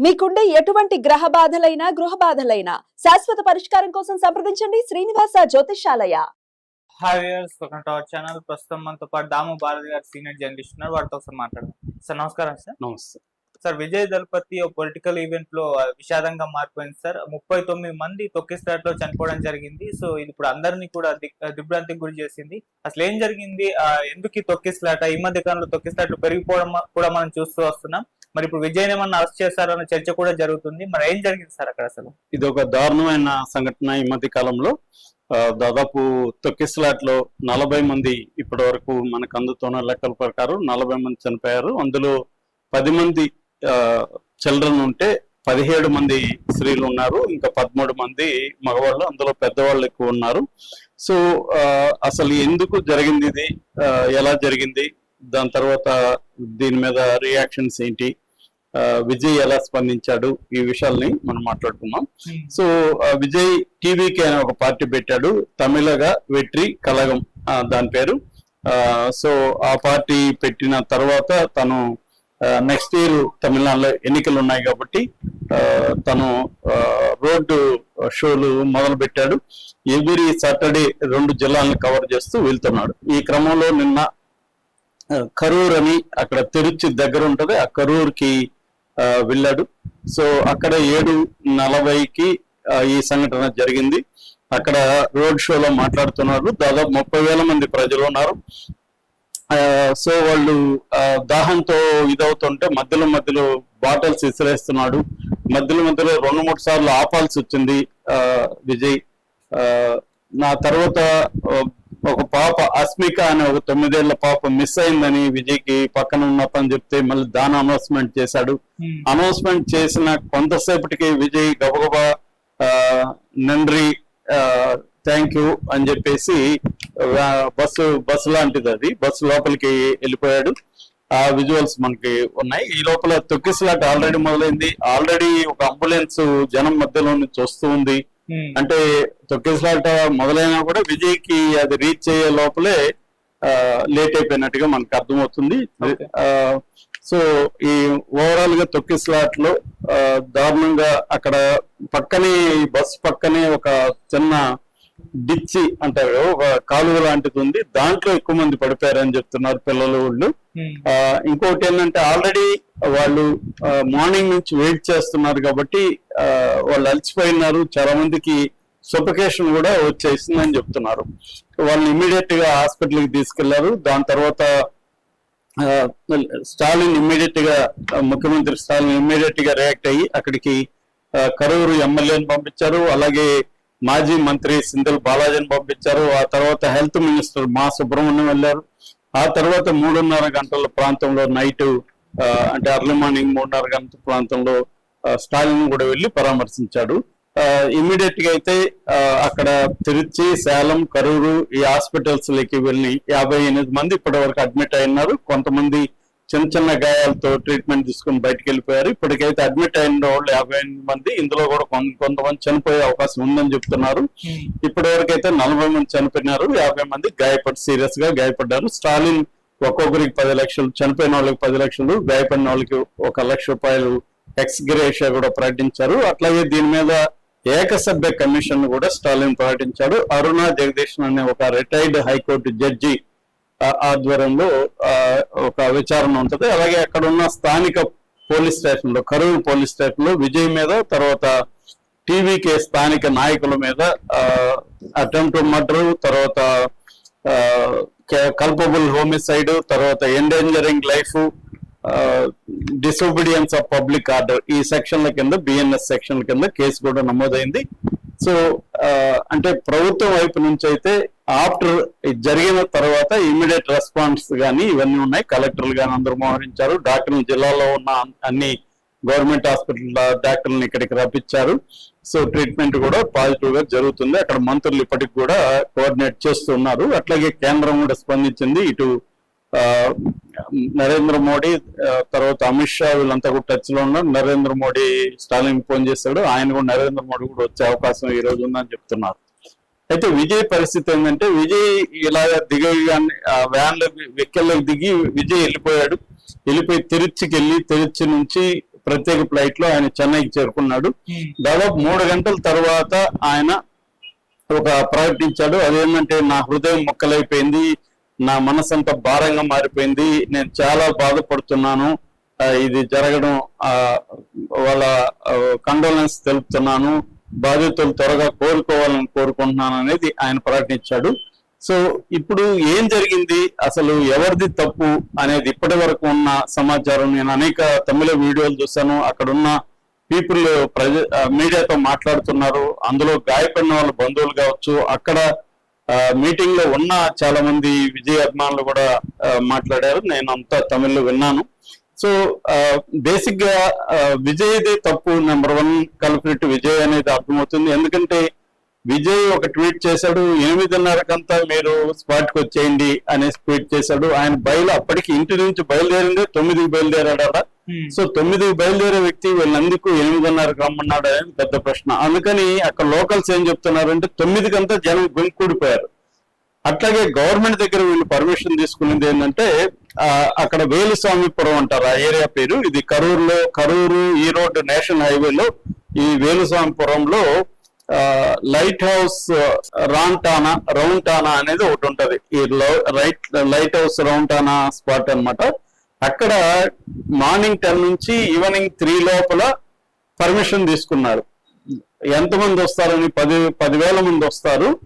మీకుండే ఎటువంటి గ్రహ బాధలైనా గృహ బాధలైనా శాశ్వత పరిష్కారం కోసం సంప్రదించండి Srinivasa Jyotishalaya hi viewers welcome to our channel ప్రస్తుతం మనతో పాటు దాము భారతి గారు సీనియర్ జర్నలిస్ట్ ఉన్నారు. వారితో ఒకసారి మాట్లాడదాం. సార్ నమస్కారం సార్. నమస్తే. సార్ విజయ్ దళపతి ఒక పొలిటికల్ ఈవెంట్లో విషాదంగా మారిపోయింది సార్. ముప్పై తొమ్మిది మంది తొక్కిస్టాట్లో చనిపోవడం జరిగింది. సో ఇది ఇప్పుడు అందరినీ కూడా దిగ్- దిగ్భ్రాంతికి గురి చేసింది. అసలు ఏం జరిగింది? ఎందుకు ఈ తొక్కిస్లాట? ఈ మధ్య కాలంలో తొక్కిస్లాట్లు పెరిగిపోవడం కూడా మనం చూస్తూ వస్తున్నాం. మరి ఇప్పుడు విజయ్ ఏమన్నా అరెస్ట్ చేశారన్న చర్చ కూడా జరుగుతుంది. మరి ఏం జరిగింది సార్ అక్కడ అసలు? ఇది ఒక దారుణమైన సంఘటన ఈ మధ్య కాలంలో. దాదాపు తొక్కిసలాట్లో నలభై మంది ఇప్పటి వరకు మనకు అందుతున్న లెక్కల ప్రకారం నలభై మంది చనిపోయారు. అందులో పది మంది చిల్డ్రన్ ఉంటే పదిహేడు మంది స్త్రీలు ఉన్నారు. ఇంకా పదమూడు మంది మగవాళ్ళు అందులో పెద్దవాళ్ళు ఎక్కువ ఉన్నారు. సో అసలు ఎందుకు జరిగింది ఇది? ఎలా జరిగింది? దాని తర్వాత దీని మీద రియాక్షన్స్ ఏంటి? విజయ్ ఎలా స్పందించాడు ఈ విషయాల్ని మనం మాట్లాడుకుందాం. సో విజయ్ టీవీకి అనే ఒక పార్టీ పెట్టాడు తమిళగా వెట్రి కలగం దాని పేరు. సో ఆ పార్టీ పెట్టిన తర్వాత తను నెక్స్ట్ ఇయర్ తమిళనాడులో ఎన్నికలు ఉన్నాయి కాబట్టి ఆ, తను రోడ్డు షోలు మొదలు పెట్టాడు ఎవ్రీ సాటర్డే రెండు జిల్లాలను కవర్ చేస్తూ వెళ్తున్నాడు. ఈ క్రమంలో నిన్న కరూర్ అని అక్కడ తిరుచి దగ్గర ఉంటది. ఆ కరూర్కి వెళ్ళాడు. సో అక్కడ ఏడు నలభైకి ఈ సంఘటన జరిగింది. అక్కడ రోడ్ షోలో మాట్లాడుతున్నారు. దాదాపు ముప్పై వేల మంది ప్రజలు ఉన్నారు. సో వాళ్ళు దాహంతో ఇదవుతుంటే మధ్యలో మధ్యలో బాటిల్స్ ఇసిరేస్తున్నాడు. మధ్యలో మధ్యలో రెండు మూడు సార్లు ఆపాల్సి వచ్చింది విజయ్. నా తర్వాత ఒక పాప అస్మిక అనే ఒక తొమ్మిదేళ్ళ పాప మిస్ అయిందని విజయ్కి పక్కన ఉన్న అతను చెప్తే మళ్ళీ దాని అనౌన్స్మెంట్ చేశాడు. అనౌన్స్మెంట్ చేసిన కొంతసేపటికి విజయ్ గబగబా నండ్రి థ్యాంక్ యూ అని చెప్పేసి బస్సు బస్సు లాంటిది అది. బస్సు లోపలికి వెళ్ళిపోయాడు. ఆ విజువల్స్ మనకి ఉన్నాయి. ఈ లోపల తొక్కిసలాట ఆల్రెడీ మొదలైంది. ఆల్రెడీ ఒక అంబులెన్స్ జనం మధ్యలో నుంచి వస్తూ ఉంది. అంటే తొక్కిసలాట మొదలైనా కూడా విజయ్కి అది రీచ్ అయ్యే లోపలే లేట్ అయిపోయినట్టుగా మనకు అర్థమవుతుంది. సో ఈ ఓవరాల్గా తొక్కిసలాట్లో దారుణంగా అక్కడ పక్కనే బస్ పక్కనే ఒక చిన్న డిచ్చి అంటారు ఒక కాలువ లాంటిది ఉంది. దాంట్లో ఎక్కువ మంది పడిపోయారని చెప్తున్నారు పిల్లలు వాళ్ళు ఆ, ఇంకోటి ఏంటంటే ఆల్రెడీ వాళ్ళు మార్నింగ్ నుంచి వెయిట్ చేస్తున్నారు కాబట్టి వాళ్ళు అలసిపోయినారు. చాలా మందికి సొఫికేషన్ కూడా వచ్చేసిందని చెప్తున్నారు. వాళ్ళని ఇమీడియట్గా హాస్పిటల్కి తీసుకెళ్ళారు. దాని తర్వాత స్టాలిన్ ఇమ్మీడియట్గా ముఖ్యమంత్రి స్టాలిన్ ఇమ్మీడియట్గా రియాక్ట్ అయ్యి అక్కడికి కరూరు ఎమ్మెల్యేని పంపించారు. అలాగే మాజీ మంత్రి సింధల్ బాలాజీని పంపించారు. ఆ తర్వాత హెల్త్ మినిస్టర్ మా సుబ్రహ్మణ్యం వెళ్ళారు. ఆ తర్వాత మూడున్నర గంటల ప్రాంతంలో నైట్ అంటే అర్లీ మార్నింగ్ మూడున్నర గంటల ప్రాంతంలో స్టాలిన్ కూడా వెళ్ళి పరామర్శించాడు. ఇమ్మీడియట్గా అయితే అక్కడ తిరుచి సేలం కరూరు ఈ హాస్పిటల్స్లోకి వెళ్ళి యాభై ఎనిమిది మంది ఇప్పటి వరకు అడ్మిట్ అయినారు కొంతమంది చిన్న చిన్న గాయాలతో ట్రీట్మెంట్ తీసుకుని బయటకు వెళ్ళిపోయారు. ఇప్పటికైతే అడ్మిట్ అయిన వాళ్ళు యాభై ఎనిమిది మంది. ఇందులో కూడా కొంత కొంతమంది చనిపోయే అవకాశం ఉందని చెప్తున్నారు. ఇప్పటి వరకు అయితే నలభై మంది చనిపోయినారు. యాభై మంది గాయపడి సీరియస్గా గాయపడ్డారు. స్టాలిన్ ఒక్కొక్కరికి పది లక్షలు చనిపోయిన వాళ్ళకి పది లక్షలు గాయపడిన వాళ్ళకి ఒక లక్ష రూపాయలు ఎక్స్ గ్రేషియా కూడా ప్రకటించారు. అట్లాగే దీని మీద ఏకసభ్య కమిషన్ కూడా స్టాలిన్ ప్రకటించాడు. అరుణ జగదీశన్ అనే ఒక రిటైర్డ్ హైకోర్టు జడ్జి ఆధ్వర్యంలో ఒక విచారణ ఉంటుంది. అలాగే అక్కడ ఉన్న స్థానిక పోలీస్ స్టేషన్లో కరూరు పోలీస్ స్టేషన్లో విజయ్ మీద తర్వాత టీవీకే స్థానిక నాయకుల మీద అటెంప్ట్ మర్డర్ తర్వాత కల్పబుల్ హోమిసైడ్ తర్వాత endangering life disobedience of public order ఈ సెక్షన్ల కింద బిఎన్ఎస్ సెక్షన్ల కింద కేసు కూడా నమోదైంది. సో అంటే ప్రభుత్వం వైపు నుంచి అయితే ఆఫ్టర్ జరిగిన తర్వాత ఇమీడియట్ రెస్పాన్స్ కానీ ఇవన్నీ ఉన్నాయి. కలెక్టర్లు కానీ అందరూ మోహరించారు. డాక్టర్లు జిల్లాలో ఉన్న అన్ని గవర్నమెంట్ హాస్పిటల్ డాక్టర్లను ఇక్కడికి రప్పించారు. సో ట్రీట్మెంట్ కూడా పాజిటివ్గా జరుగుతుంది. అక్కడ మంత్రులు ఇప్పటికి కూడా కోఆర్డినేట్ చేస్తున్నారు అట్లాగే కేంద్రం కూడా స్పందించింది. ఇటు నరేంద్ర మోడీ తర్వాత అమిత్ షా వీళ్ళంతా కూడా టచ్లో ఉన్నారు. నరేంద్ర మోడీ స్టాలిన్ ఫోన్ చేశాడు. ఆయన కూడా నరేంద్ర మోడీ కూడా వచ్చే అవకాశం ఈ రోజు ఉందని చెప్తున్నారు. అయితే విజయ్ పరిస్థితి ఏంటంటే విజయ్ ఇలా దిగగానే ఆ వ్యాన్లో వెహికల్లోకి దిగి విజయ్ వెళ్ళిపోయాడు. వెళ్ళిపోయి తిరుచికి వెళ్ళి తిరుచి నుంచి ప్రత్యేక ఫ్లైట్లో ఆయన చెన్నైకి చేరుకున్నాడు. దాదాపు మూడు గంటల తర్వాత ఆయన ఒక ప్రకటించాడు. అదేంటంటే నా హృదయం మొక్కలైపోయింది నా మనసంతా భారంగా మారిపోయింది నేను చాలా బాధపడుతున్నాను ఇది జరగడం వాళ్ళ కండోలెన్స్ తెలుపుతున్నాను బాధితులు త్వరగా కోరుకోవాలని కోరుకుంటున్నాను అనేది ఆయన ప్రకటించాడు. సో ఇప్పుడు ఏం జరిగింది? అసలు ఎవరిది తప్పు అనేది ఇప్పటి వరకు ఉన్న సమాచారం. నేను అనేక తమిళ వీడియోలు చూశాను. అక్కడున్న పీపుల్ ప్రజ మీడియాతో మాట్లాడుతున్నారు. అందులో గాయపడిన వాళ్ళ బంధువులు కావచ్చు అక్కడ మీటింగ్లో ఉన్న చాలా మంది విజయ అభిమానులు కూడా మాట్లాడారు. నేను అంతా తమిళ్ళో విన్నాను. సో బేసిక్గా విజయ్దే తప్పు నెంబర్ వన్ కల్ప్రిట్ విజయ్ అనేది అర్థమవుతుంది. ఎందుకంటే విజయ్ ఒక ట్వీట్ చేశాడు ఎనిమిదిన్నరకంతా మీరు స్పాట్కి వచ్చేయండి అనేసి ట్వీట్ చేశాడు. ఆయన బయలు అప్పటికి ఇంటి నుంచి బయలుదేరిందే తొమ్మిదికి బయలుదేరాడు అలా సో తొమ్మిదికి బయలుదేరే వ్యక్తి వీళ్ళందుకు ఎనిమిదిన్నరకు రమ్మన్నాడు అనేది పెద్ద ప్రశ్న. అందుకని అక్కడ లోకల్స్ ఏం చెప్తున్నారంటే తొమ్మిదికంతా జనం గుంకూడిపోయారు అట్లాగే గవర్నమెంట్ దగ్గర వీళ్ళు పర్మిషన్ తీసుకునేది ఏంటంటే అక్కడ వేలుస్వామిపురం అంటారు. ఆ ఏరియా పేరు. ఇది కరూరులో కరూరు ఈ రోడ్ నేషనల్ హైవేలో ఈ వేలుస్వామిపురంలో లైట్ హౌస్ రాంటానా రౌంటానా అనేది ఒకటి ఉంటది. ఈ రైట్ లైట్ హౌస్ రౌంటానా స్పాట్ అన్నమాట. అక్కడ మార్నింగ్ టెన్ నుంచి ఈవినింగ్ త్రీ లోపల పర్మిషన్ తీసుకున్నారు. ఎంతమంది వస్తారని? పది పదివేల మంది వస్తారు.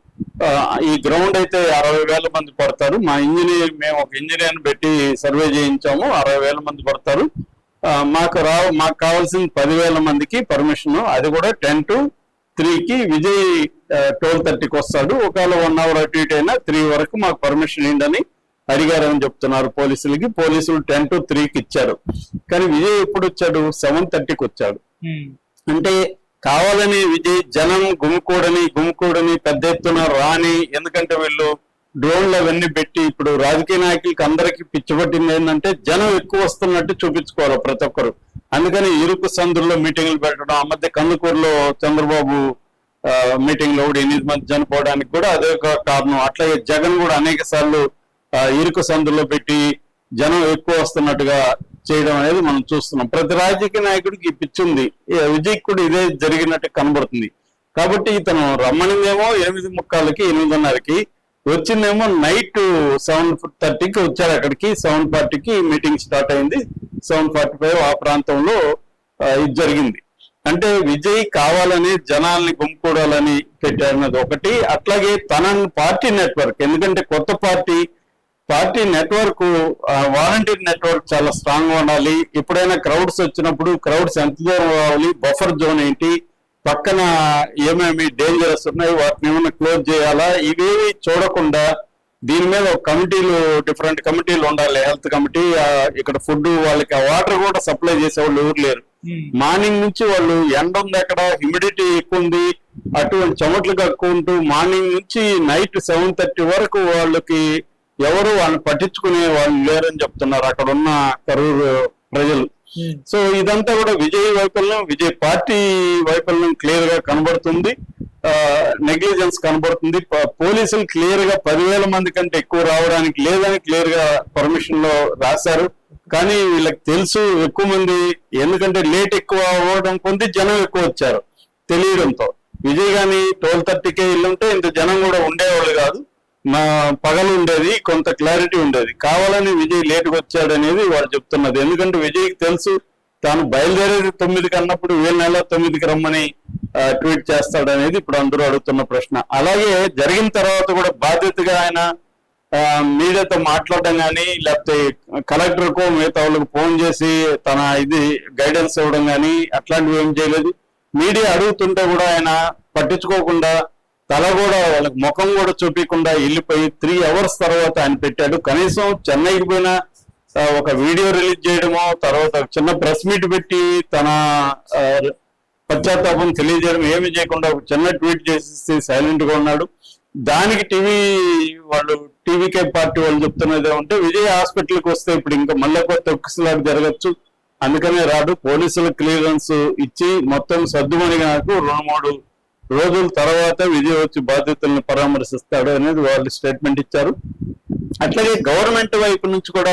ఈ గ్రౌండ్ అయితే అరవై వేల మంది పడతారు. మా ఇంజనీర్ మేము ఒక ఇంజనీర్ పెట్టి సర్వే చేయించాము. అరవై వేల మంది పడతారు. మాకు రా మాకు కావాల్సిన పదివేల మందికి పర్మిషన్. అది కూడా టెన్ టు త్రీకి విజయ్ ట్వెల్వ్ థర్టీకి వస్తాడు. ఒకవేళ వన్ అవర్ అటు ఇటు అయినా త్రీ వరకు మాకు పర్మిషన్ ఏంటని అడిగారని చెప్తున్నారు పోలీసులకి. పోలీసులు టెన్ టు త్రీకి ఇచ్చారు. కానీ విజయ్ ఎప్పుడు వచ్చాడు? సెవెన్ థర్టీకి వచ్చాడు. అంటే కావాలని విజయ్ జనం గుమికూడని గుమికూడని పెద్ద ఎత్తున రాని ఎందుకంటే వీళ్ళు డ్రోన్లు అవన్నీ పెట్టి ఇప్పుడు రాజకీయ నాయకులకి అందరికి పిచ్చిపట్టింది ఏంటంటే జనం ఎక్కువ వస్తున్నట్టు చూపించుకోవాలి ప్రతి ఒక్కరు. అందుకని ఇరుకు సందుల్లో మీటింగ్లు పెట్టడం ఆ మధ్య కందుకూరులో చంద్రబాబు మీటింగ్లో కూడా ఎనిమిది మంది చనిపోవడానికి కూడా అదే ఒక కారణం. అట్లాగే జగన్ కూడా అనేక సార్లు ఇరుకు సందుల్లో పెట్టి జనం ఎక్కువ వస్తున్నట్టుగా చేయడం అనేది మనం చూస్తున్నాం. ప్రతి రాజకీయ నాయకుడికి ఈ పిచ్చి ఉంది. విజయ్ కూడా ఇదే జరిగినట్టు కనబడుతుంది. కాబట్టి ఇతను రమ్మనిందేమో ఎనిమిది ముక్కాలకి ఎనిమిదిన్నరకి వచ్చిందేమో నైట్ సెవెన్ థర్టీకి వచ్చారు అక్కడికి. సెవెన్ ఫార్టీకి మీటింగ్ స్టార్ట్ అయింది. సెవెన్ ఫార్టీ ఫైవ్ ఆ ప్రాంతంలో ఇది జరిగింది. అంటే విజయ్ కావాలని జనాల్ని గుంపుకోవాలని పెట్టారన్నది ఒకటి. అట్లాగే తన పార్టీ నెట్వర్క్ ఎందుకంటే కొత్త party party network volunteer network చాలా స్ట్రాంగ్గా ఉండాలి. ఎప్పుడైనా క్రౌడ్స్ వచ్చినప్పుడు క్రౌడ్స్ ఎంత దూరం రావాలి బఫర్ జోన్ ఏంటి పక్కన ఏమేమి డేంజరస్ ఉన్నాయి వాటిని ఏమైనా క్లోజ్ చేయాలా ఇవేవి చూడకుండా దీని మీద ఒక కమిటీలు డిఫరెంట్ కమిటీలు ఉండాలి. హెల్త్ కమిటీ ఇక్కడ ఫుడ్ వాళ్ళకి ఆ వాటర్ కూడా సప్లై చేసే వాళ్ళు ఎవరు లేరు. మార్నింగ్ నుంచి వాళ్ళు ఎండ ఉంది అక్కడ హ్యూమిడిటీ ఎక్కువ ఉంది అటువంటి చెమటలు కక్కుకుంటూ మార్నింగ్ నుంచి నైట్ సెవెన్ థర్టీ వరకు వాళ్ళకి ఎవరు వాళ్ళని పట్టించుకునే వాళ్ళు లేరని చెప్తున్నారు. అక్కడ ఉన్న కరూరు ప్రజలు. సో ఇదంతా కూడా విజయ్ వైఫల్యం విజయ్ పార్టీ వైఫల్యం క్లియర్గా కనబడుతుంది. నెగ్లిజెన్స్ కనబడుతుంది. పోలీసులు క్లియర్గా పదివేల మంది కంటే ఎక్కువ రావడానికి లేదని క్లియర్గా పర్మిషన్లో రాశారు. కానీ వీళ్ళకి తెలుసు ఎక్కువ మంది ఎందుకంటే లేట్ ఎక్కువ అవ్వడం కొంది జనం ఎక్కువ వచ్చారు తెలియడంతో. విజయ్ గాని ట్వెల్వ్ థర్టీకే ఇల్లుంటే ఇంత జనం కూడా ఉండేవాళ్ళు కాదు. నా పగలు ఉండేది కొంత క్లారిటీ ఉండేది. కావాలని విజయ్ లేటుగా వచ్చాడనేది వాళ్ళు చెప్తున్నది. ఎందుకంటే విజయ్కి తెలుసు తాను బయలుదేరేది తొమ్మిదికి అన్నప్పుడు వేల నెల తొమ్మిదికి రమ్మని ట్వీట్ చేస్తాడు అనేది ఇప్పుడు అందరూ అడుగుతున్న ప్రశ్న. అలాగే జరిగిన తర్వాత కూడా బాధ్యతగా ఆయన మీడియాతో మాట్లాడడం కానీ లేకపోతే కలెక్టర్ కో మిగతా వాళ్ళకి ఫోన్ చేసి తన ఇది గైడెన్స్ ఇవ్వడం కానీ అట్లాంటివి ఏం చేయలేదు. మీడియా అడుగుతుంటే కూడా ఆయన పట్టించుకోకుండా తల కూడా వాళ్ళకి ముఖం కూడా చూపించకుండా వెళ్ళిపోయి త్రీ అవర్స్ తర్వాత ఆయన పెట్టాడు. కనీసం చెన్నైకి పోయిన ఒక వీడియో రిలీజ్ చేయడమో తర్వాత చిన్న ప్రెస్ మీట్ పెట్టి తన పశ్చాత్తాపం తెలియజేయడం ఏమి చేయకుండా ఒక చిన్న ట్వీట్ చేసి సైలెంట్గా ఉన్నాడు. దానికి టీవీ వాళ్ళు టీవీకే పార్టీ వాళ్ళు చెప్తున్నది ఏమంటే విజయ్ హాస్పిటల్కి వస్తే ఇప్పుడు ఇంకా మళ్ళీ కొత్త తొక్కిసలాట జరగచ్చు. అందుకనే రాడు పోలీసుల క్లియరెన్స్ ఇచ్చి మొత్తం సర్దుమని నాకు రెండు మూడు రోజుల తర్వాత విజయ్ వచ్చి బాధ్యతలను పరామర్శిస్తాడు అనేది వాళ్ళు స్టేట్మెంట్ ఇచ్చారు. అట్లాగే గవర్నమెంట్ వైపు నుంచి కూడా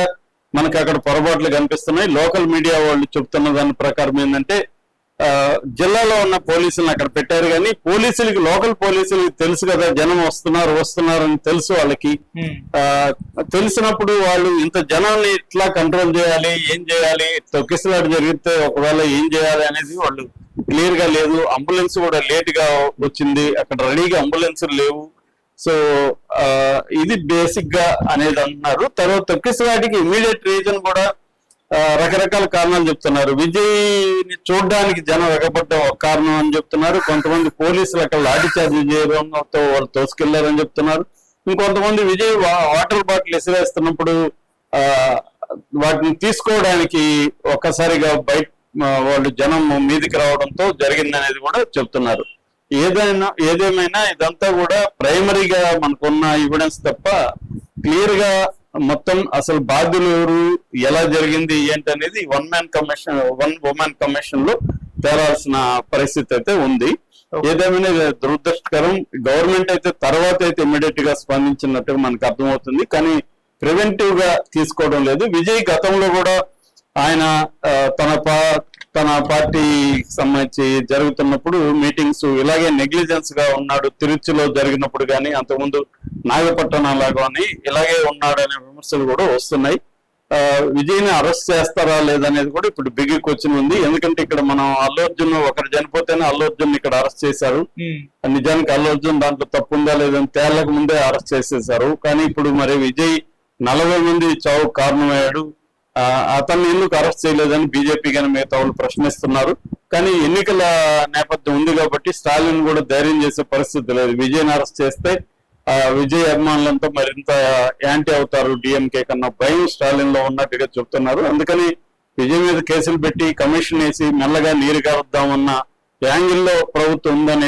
మనకి అక్కడ పొరపాట్లు కనిపిస్తున్నాయి. లోకల్ మీడియా వాళ్ళు చెప్తున్న దాని ప్రకారం ఏంటంటే ఆ, జిల్లాలో ఉన్న పోలీసులను అక్కడ పెట్టారు కానీ పోలీసులకి లోకల్ పోలీసులకి తెలుసు కదా జనం వస్తున్నారు వస్తున్నారు అని తెలుసు వాళ్ళకి. తెలిసినప్పుడు వాళ్ళు ఇంత జనాన్ని ఎట్లా కంట్రోల్ చేయాలి ఏం చేయాలి తొక్కిసలాట జరిగితే ఒకవేళ ఏం చేయాలి అనేది వాళ్ళు క్లియర్గా లేదు. అంబులెన్స్ కూడా లేట్గా వచ్చింది. అక్కడ రెడీగా అంబులెన్స్ లేవు. సో ఇది బేసిక్గా అనేది అంటున్నారు. తర్వాత తొక్కిసలాటికి ఇమీడియట్ రీజన్ కూడా రకరకాల కారణాలు చెప్తున్నారు. విజయ్ని చూడడానికి జనం ఎగబడ్డ ఒక కారణం అని చెప్తున్నారు. కొంతమంది పోలీసులు అక్కడ లాఠీ చార్జ్ చేయడంతో వాళ్ళు తోసుకెళ్ళారని చెప్తున్నారు. ఇంకొంతమంది విజయ్ వాటర్ బాటిల్ విసిరేస్తున్నప్పుడు ఆ వాటిని తీసుకోవడానికి ఒక్కసారిగా బయట వాళ్ళు జనం మీదికి రావడంతో జరిగిందనేది కూడా చెప్తున్నారు. ఏదైనా ఏదేమైనా ఇదంతా కూడా ప్రైమరీగా మనకున్న ఎవిడెన్స్ తప్ప క్లియర్గా మొత్తం అసలు బాధ్యులు ఎవరు ఎలా జరిగింది ఏంటి అనేది one man commission one woman కమిషన్లో తేలాల్సిన పరిస్థితి అయితే ఉంది. ఏదేమైనా దురదృష్టకరం. గవర్నమెంట్ అయితే తర్వాత అయితే ఇమీడియట్గా స్పందించినట్టుగా మనకు అర్థమవుతుంది. కానీ ప్రివెంటివ్గా తీసుకోవడం లేదు. విజయ్ గతంలో కూడా ఆయన తన పా తన పార్టీకి సంబంధించి జరుగుతున్నప్పుడు మీటింగ్స్ ఇలాగే నెగ్లిజెన్స్గా ఉన్నాడు తిరుచిలో జరిగినప్పుడు కానీ అంతకుముందు నాగపట్టణం లాగా అని ఇలాగే ఉన్నాడు అనే విమర్శలు కూడా వస్తున్నాయి. ఆ, విజయ్ని అరెస్ట్ చేస్తారా లేదనేది కూడా ఇప్పుడు బిగ్ క్వశ్చన్ ఉంది. ఎందుకంటే ఇక్కడ మనం అల్లు అర్జున్ ఒకరు చనిపోతేనే అల్లు అర్జున్ ఇక్కడ అరెస్ట్ చేశారు. నిజానికి అల్లు అర్జున్ దాంట్లో తప్పు ఉందా లేదని తేలక ముందే అరెస్ట్ చేసేశారు. కానీ ఇప్పుడు మరి విజయ్ నలభై మంది చావు కారణమయ్యాడు. అతన్ని ఎందుకు అరెస్ట్ చేయలేదని బీజేపీ కానీ మిగతా వాళ్ళు ప్రశ్నిస్తున్నారు. కానీ ఎన్నికల నేపథ్యం ఉంది కాబట్టి స్టాలిన్ కూడా ధైర్యం చేసే పరిస్థితి లేదు. విజయ్ని అరెస్ట్ చేస్తే ఆ, విజయ్ అభిమానులంతా మరింత యాంటీ అవుతారు. డిఎంకే కన్నా భయం స్టాలిన్లో ఉన్నట్టుగా చెప్తున్నారు అందుకని విజయ్ మీద కేసులు పెట్టి కమిషన్ వేసి మెల్లగా నీరు కారుద్దామన్న యాంగిల్లో ప్రభుత్వం ఉందనే